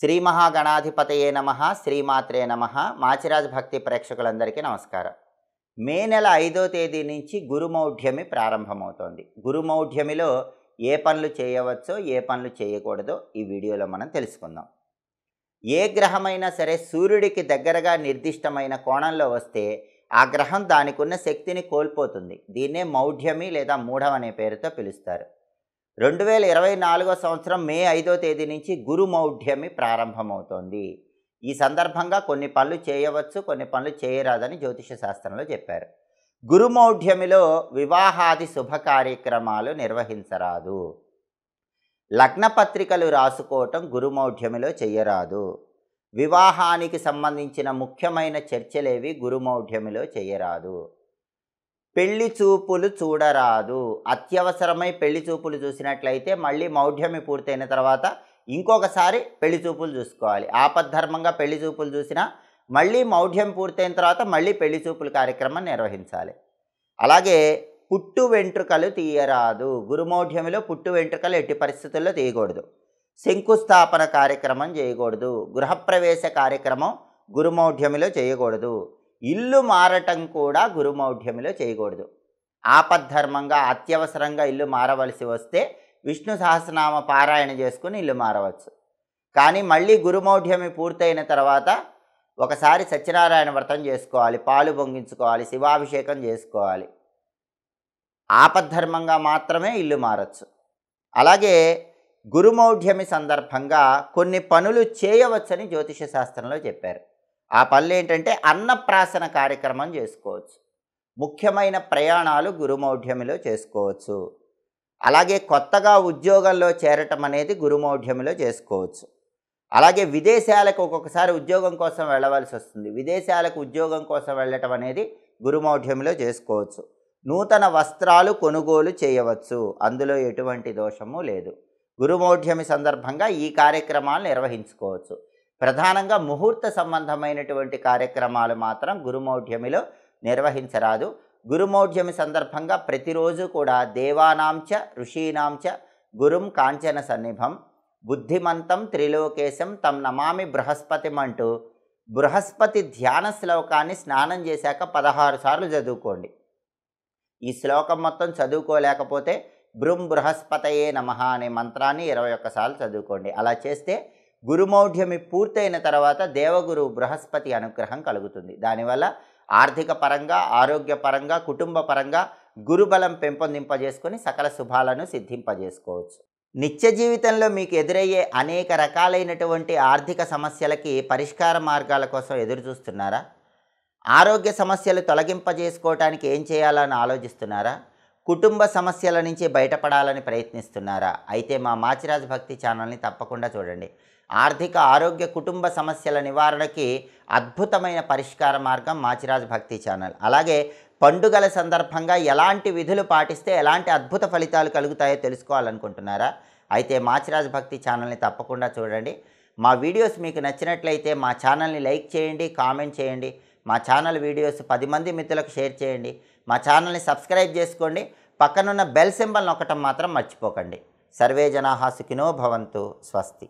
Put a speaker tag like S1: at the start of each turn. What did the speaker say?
S1: శ్రీ మహాగణాధిపతయే నమ శ్రీమాత్రే నమ. మాచిరాజ్ భక్తి ప్రేక్షకులందరికీ నమస్కారం. మే నెల ఐదో తేదీ నుంచి గురుమౌఢ్యమి ప్రారంభమవుతోంది. గురుమౌఢ్యమిలో ఏ పనులు చేయవచ్చో ఏ పనులు చేయకూడదో ఈ వీడియోలో మనం తెలుసుకుందాం. ఏ గ్రహమైనా సరే సూర్యుడికి దగ్గరగా నిర్దిష్టమైన కోణంలో వస్తే ఆ గ్రహం దానికి ఉన్న శక్తిని కోల్పోతుంది. దీన్నే మౌఢ్యమి లేదా మూఢం అనే పేరుతో పిలుస్తారు. రెండు వేల ఇరవై నాలుగో సంవత్సరం మే ఐదో తేదీ నుంచి గురుమౌఢ్యమి ప్రారంభమవుతోంది. ఈ సందర్భంగా కొన్ని పనులు చేయవచ్చు కొన్ని పనులు చేయరాదని జ్యోతిష శాస్త్రంలో చెప్పారు. గురుమౌఢ్యమిలో వివాహాది శుభ కార్యక్రమాలు నిర్వహించరాదు. లగ్న పత్రికలు రాసుకోవటం గురుమౌఢ్యమిలో చేయరాదు వివాహానికి సంబంధించిన ముఖ్యమైన చర్చలేవి గురుమౌఢ్యమిలో చేయరాదు పెళ్ళి చూపులు చూడరాదు. అత్యవసరమై పెళ్ళి చూపులు చూసినట్లయితే మళ్ళీ మౌఢ్యమి పూర్తయిన తర్వాత ఇంకొకసారి పెళ్ళి చూపులు చూసుకోవాలి. ఆపద్ధర్మంగా పెళ్ళి చూపులు చూసినా మళ్ళీ మౌఢ్యం పూర్తయిన తర్వాత మళ్ళీ పెళ్ళి చూపుల కార్యక్రమం నిర్వహించాలి. అలాగే పుట్టు వెంట్రుకలు తీయరాదు. గురుమౌఢ్యంలో పుట్టు వెంట్రుకలు ఎట్టి పరిస్థితుల్లో తీయకూడదు. శంకుస్థాపన కార్యక్రమం చేయకూడదు. గృహప్రవేశ కార్యక్రమం గురుమౌఢ్యమిలో చేయకూడదు. ఇల్లు మారటం కూడా గురుమౌఢ్యమిలో చేయకూడదు. ఆపద్ధర్మంగా అత్యవసరంగా ఇల్లు మారవలసి వస్తే విష్ణు సహస్రనామ పారాయణ చేసుకుని ఇల్లు మారవచ్చు. కానీ మళ్ళీ గురుమౌఢ్యమి పూర్తయిన తర్వాత ఒకసారి సత్యనారాయణ వ్రతం చేసుకోవాలి పాలు పొంగించుకోవాలి శివాభిషేకం చేసుకోవాలి. ఆపద్ధర్మంగా మాత్రమే ఇల్లు మారచ్చు. అలాగే గురుమౌఢ్యమి సందర్భంగా కొన్ని పనులు చేయవచ్చని జ్యోతిష శాస్త్రంలో చెప్పారు. ఆ పనులు ఏంటంటే అన్నప్రాసన కార్యక్రమం చేసుకోవచ్చు. ముఖ్యమైన ప్రయాణాలు గురుమౌఢ్యమిలో చేసుకోవచ్చు. అలాగే కొత్తగా ఉద్యోగంలో చేరటం అనేది గురుమౌఢ్యమిలో చేసుకోవచ్చు. అలాగే విదేశాలకు ఒక్కొక్కసారి ఉద్యోగం కోసం వెళ్ళవలసి వస్తుంది. విదేశాలకు ఉద్యోగం కోసం వెళ్ళటం అనేది గురుమౌఢ్యంలో చేసుకోవచ్చు. నూతన వస్త్రాలు కొనుగోలు చేయవచ్చు. అందులో ఎటువంటి దోషము లేదు. గురుమౌఢ్యమి సందర్భంగా ఈ కార్యక్రమాలు నిర్వహించుకోవచ్చు. ప్రధానంగా ముహూర్త సంబంధమైనటువంటి కార్యక్రమాలు మాత్రం గురుమౌఢ్యమిలో నిర్వహించరాదు. గురుమౌఢ్యమి సందర్భంగా ప్రతిరోజు కూడా దేవానాంచ ఋషీనాంచ గురుం కాంచన సన్నిభం బుద్ధిమంతం త్రిలోకేశం తం నమామి బృహస్పతిం అంటూ బృహస్పతి ధ్యాన శ్లోకాన్ని స్నానం చేశాక పదహారు సార్లు చదువుకోండి. ఈ శ్లోకం మొత్తం చదువుకోలేకపోతే బృం బృహస్పతయే నమ అనే మంత్రాన్ని ఇరవై ఒక్కసార్లు చదువుకోండి. అలా చేస్తే గురుమౌఢ్యమి పూర్తయిన తర్వాత దేవగురు బృహస్పతి అనుగ్రహం కలుగుతుంది. దానివల్ల ఆర్థిక పరంగా ఆరోగ్యపరంగా కుటుంబ పరంగా గురుబలం పెంపొందింపజేసుకొని సకల శుభాలను సిద్ధింపజేసుకోవచ్చు. నిత్య జీవితంలో మీకు ఎదురయ్యే అనేక రకాలైనటువంటి ఆర్థిక సమస్యలకి పరిష్కార మార్గాల కోసం ఎదురు చూస్తున్నారా? ఆరోగ్య సమస్యలు తొలగింపజేసుకోవటానికి ఏం చేయాలని ఆలోచిస్తున్నారా? కుటుంబ సమస్యల నుంచి బయటపడాలని ప్రయత్నిస్తున్నారా? అయితే మా మాచిరాజ్ భక్తి ఛానల్ని తప్పకుండా చూడండి. ఆర్థిక ఆరోగ్య కుటుంబ సమస్యల నివారణకి అద్భుతమైన పరిష్కార మార్గం మాచిరాజ్ భక్తి ఛానల్. అలాగే పండుగల సందర్భంగా ఎలాంటి విధులు పాటిస్తే ఎలాంటి అద్భుత ఫలితాలు కలుగుతాయో తెలుసుకోవాలనుకుంటున్నారా? అయితే మాచిరాజ్ భక్తి ఛానల్ని తప్పకుండా చూడండి. మా వీడియోస్ మీకు నచ్చినట్లయితే మా ఛానల్ని లైక్ చేయండి కామెంట్ చేయండి. మా ఛానల్ వీడియోస్ పది మంది మిత్రులకు షేర్ చేయండి. మా ఛానల్ని సబ్స్క్రైబ్ చేసుకోండి. పక్కనున్న బెల్ సింబల్ నొక్కటం మాత్రం మర్చిపోకండి. సర్వే జనాహా సుఖినో భవంతు. స్వస్తి.